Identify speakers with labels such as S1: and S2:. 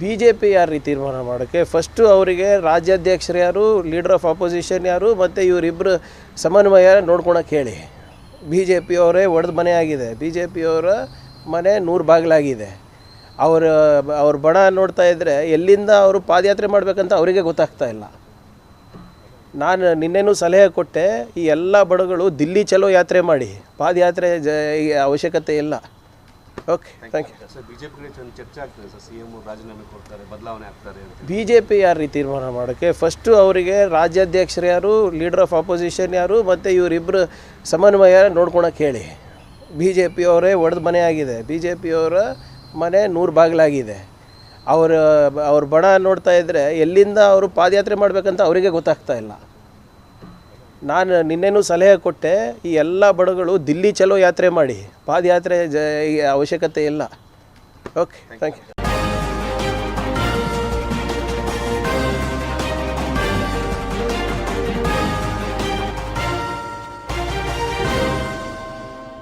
S1: B J P ಯಾರು ತೀರ್ಮಾನ ಮಾಡೋಕ್ಕೆ? ಫಸ್ಟು ಅವರಿಗೆ ರಾಜ್ಯಾಧ್ಯಕ್ಷರು ಯಾರು ಲೀಡರ್ ಆಫ್ ಅಪೋಸಿಷನ್ ಯಾರು, ಮತ್ತು ಇವರಿಬ್ಬರು ಸಮನ್ವಯ ನೋಡ್ಕೊಳಕ್ಕೆ ಹೇಳಿ. ಬಿ ಜೆ ಪಿಯವರೇ ಒಡೆದ ಮನೆ ಆಗಿದೆ. ಬಿ ಜೆ ಪಿಯವರ ಮನೆ ನೂರು ಬಾಗಿಲಾಗಿದೆ. ಅವರ, ಅವ್ರ ಬಣ ನೋಡ್ತಾ ಇದ್ದರೆ ಎಲ್ಲಿಂದ ಅವರು ಪಾದಯಾತ್ರೆ ಮಾಡಬೇಕಂತ ಅವರಿಗೆ ಗೊತ್ತಾಗ್ತಾ ಇಲ್ಲ. ನಾನು ನಿನ್ನೆನೂ ಸಲಹೆ ಕೊಟ್ಟೆ, ಈ ಎಲ್ಲ ಬಡಗಳು ದಿಲ್ಲಿ ಚಲೋ ಯಾತ್ರೆ ಮಾಡಿ. ಪಾದಯಾತ್ರೆ ಅವಶ್ಯಕತೆ ಇಲ್ಲ. Okay thank you
S2: sir BJP ಚರ್ಚೆ ಆಗ್ತದೆ ಸರ್. ಸಿ ಎಂ ರಾಜೀನಾಮೆ ಕೊಡ್ತಾರೆ ಬದಲಾವಣೆ ಆಗ್ತಾರೆ
S1: ಬಿ ಜೆ ಪಿ ಯಾರು ತೀರ್ಮಾನ ಮಾಡೋಕ್ಕೆ ಫಸ್ಟು ಅವರಿಗೆ ರಾಜ್ಯಾಧ್ಯಕ್ಷರು ಯಾರು ಲೀಡರ್ ಆಫ್ ಆಪೋಸಿಷನ್ ಯಾರು ಮತ್ತು ಇವರಿಬ್ಬರು ಸಮನ್ವಯ ನೋಡ್ಕೊಳಕ್ಕೆ ಹೇಳಿ. ಬಿ ಜೆ ಪಿಯವರೇ ಒಡೆದ ಮನೆ ಆಗಿದೆ. ಬಿ ಜೆ ಪಿಯವರ ಮನೆ ನೂರು ಬಾಗಿಲಾಗಿದೆ. ಅವರ ಅವ್ರ ಬಣ ನೋಡ್ತಾ ಇದ್ದರೆ ಎಲ್ಲಿಂದ ಅವರು ಪಾದಯಾತ್ರೆ ಮಾಡಬೇಕಂತ ಅವರಿಗೆ ಗೊತ್ತಾಗ್ತಾ ಇಲ್ಲ. ನಾನು ನಿನ್ನೆನೂ ಸಲಹೆ ಕೊಟ್ಟೆ, ಈ ಎಲ್ಲ ಬಡಗಳು ದಿಲ್ಲಿ ಚಲೋ ಯಾತ್ರೆ ಮಾಡಿ. ಪಾದಯಾತ್ರೆ ಜ ಅವಶ್ಯಕತೆ ಇಲ್ಲ. Okay thank you